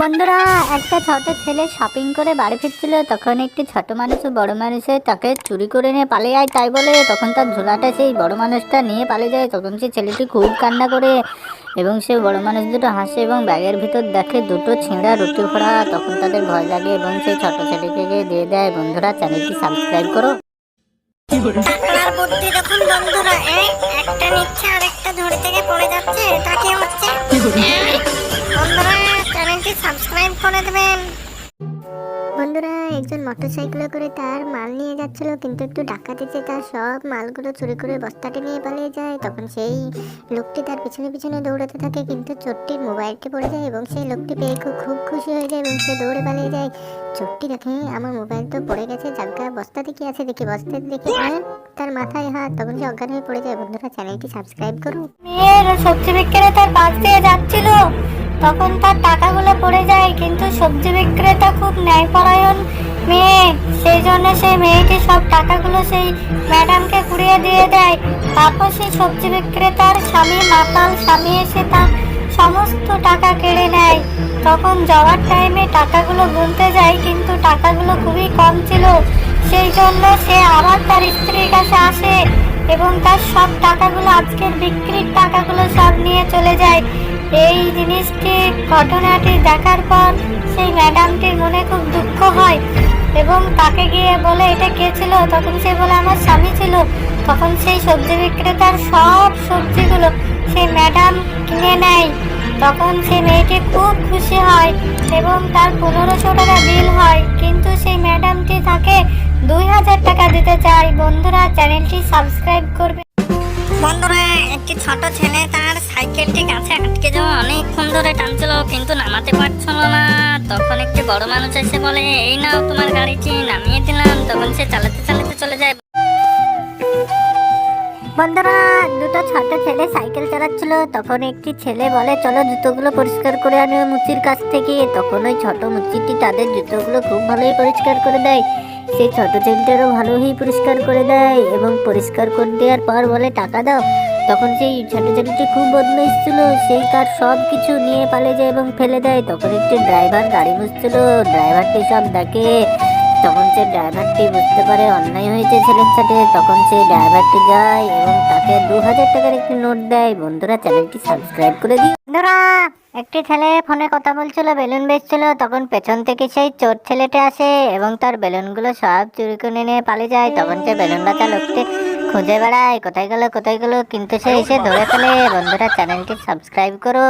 বন্ধুরা, একটা ছোট ছেলে শপিং করে বাড়ি ফিরছিল। তখন একটি ছোট মানুষ বড় মানুষে তাকে চুরি করে নিয়ে পালিয়ে যায়। তাই বলে তখন তার ঝোলাটা সেই বড় মানুষটা নিয়ে পালিয়ে যায়। তখন সেই ছেলেটি খুব কান্না করে এবং সে বড় মানুষ দুটো হাসে এবং ব্যাগের ভিতর দেখে দুটো ছেঁড়া রুটি ভরা। তখন তাদের ভয় লাগে এবং সেই ছোট গিয়ে দিয়ে দেয়। বন্ধুরা, চ্যানেলটি সাবস্ক্রাইব করো। বন্ধুরা একটা নিচ্ছে আর একটা থেকে পড়ে যাচ্ছে। হচ্ছে? করে দেবেন। বন্ধুরা, একজন মোটরসাইকেলে করে তার মাল নিয়ে যাচ্ছিল, কিন্তু একটু ডাকাতেছে তার সব মালগুলো চুরি করে বস্তাটি নিয়ে পালিয়ে যায়। তখন সেই লোকটি তার পিছনে পিছনে দৌড়াতে থাকে, কিন্তু চোরটির মোবাইলটি পড়ে যায় এবং সেই লোকটি পেয়ে খুব খুশি হয়ে যায় এবং সে দৌড়ে পালিয়ে যায়। চোরটি দেখে, আমার মোবাইল তো পড়ে গেছে জায়গা বস্তাতে কি আছে? দেখি, বস্তাতে দেখি। তার মাথায় হাত। তখন সে অজ্ঞান হয়ে পড়ে যায়। বন্ধুরা, চ্যানেলটি সাবস্ক্রাইব করুন সবজি বিক্রেতার পাশ দিয়ে যাচ্ছিল। তখন তার টাকাগুলো পড়ে যায়, কিন্তু সবজি বিক্রেতা খুব ন্যায়পরায়ণ মেয়ে। সেই জন্য সেই মেয়েটি সব টাকাগুলো সেই ম্যাডামকে কুড়িয়ে দিয়ে দেয়। তারপর সেই সবজি বিক্রেতার স্বামী মাতাল স্বামী এসে তার সমস্ত টাকা কেড়ে নেয়। তখন যাওয়ার টাইমে টাকাগুলো গুনতে যায়, কিন্তু টাকাগুলো খুবই কম ছিল। সেই জন্য সে আবার তার স্ত্রীর কাছে আসে এবং তার সব টাকাগুলো, আজকের বিক্রির টাকাগুলো সব নিয়ে চলে যায়। এই জিনিসটি ঘটনাটি দেখার পর সেই ম্যাডামটির মনে খুব দুঃখ হয় এবং তাকে গিয়ে বলে, এটা কে ছিল? তখন সে বলে, আমার স্বামী ছিল। তখন সেই সবজি বিক্রেতার সব সবজিগুলো সেই ম্যাডাম কিনে নেয়। তখন সে মেয়েটি খুব খুশি হয় এবং তার পনেরোশো টাকা বিল হয়। কিন্তু সেই ম্যাডামটি তাকে দুই হাজার টাকা দিতে চায়। বন্ধুরা, চ্যানেলটি সাবস্ক্রাইব করবে। বন্ধুরা, একটি ছোট ছেলে তার সাইকেলটি কাছে আটকে যাওয়া অনেকক্ষণ ধরে টানছিল, কিন্তু নামাতে পারছিল না। তখন একটি বড় মানুষ এসে বলে, এই নাও তোমার গাড়িটি, নামিয়ে দিলাম। তখন সে চালাতে চালাতে চলে যায়। বন্ধুরা, দুটো ছোট ছেলে সাইকেল চালাচ্ছিল। তখন একটি ছেলে বলে, চলো জুতোগুলো পরিষ্কার করে আনি মুচির কাছ থেকে। তখন ওই ছোট মুচিটি তাদের জুতোগুলো খুব ভালোই পরিষ্কার করে দেয়। সেই ছোট ছেলেটারও ভালোই পরিষ্কার করে দেয় এবং পরিষ্কার করে দেওয়ার পর বলে, টাকা দাও। তখন সেই ছোট ছেলেটি খুব বদমাইশ ছিল। সেই তার সব কিছু নিয়ে পালিয়ে যায় এবং ফেলে দেয়। তখন একটি ড্রাইভার গাড়ি মুছছিল। ড্রাইভারটি সব দেখে তখন সে ড্রাইভারটি বুঝতে পারে অন্যায় হয়েছে ছেলের সাথে। তখন সেই ড্রাইভারটি যায় এবং তাকে দু হাজার টাকার একটি নোট দেয়। বন্ধুরা, চ্যানেলটি সাবস্ক্রাইব করে দিই বন্ধুরা একটি ছেলে ফোনে কথা বলছিল, বেলুন বেচছিল, তখন পেছন থেকে সেই চোর ছেলেটা আসে এবং তার বেলুনগুলো সব চুরি করে নিয়ে পালিয়ে যায়। তখন সে বেলুন বাঁচা লোকটি খুঁজে বেড়ায়, কোথায় গেল কোথায় গেল, কিন্তু সে এসে ধরে ফেলে। বন্ধুরা, চ্যানেলটি সাবস্ক্রাইব করো।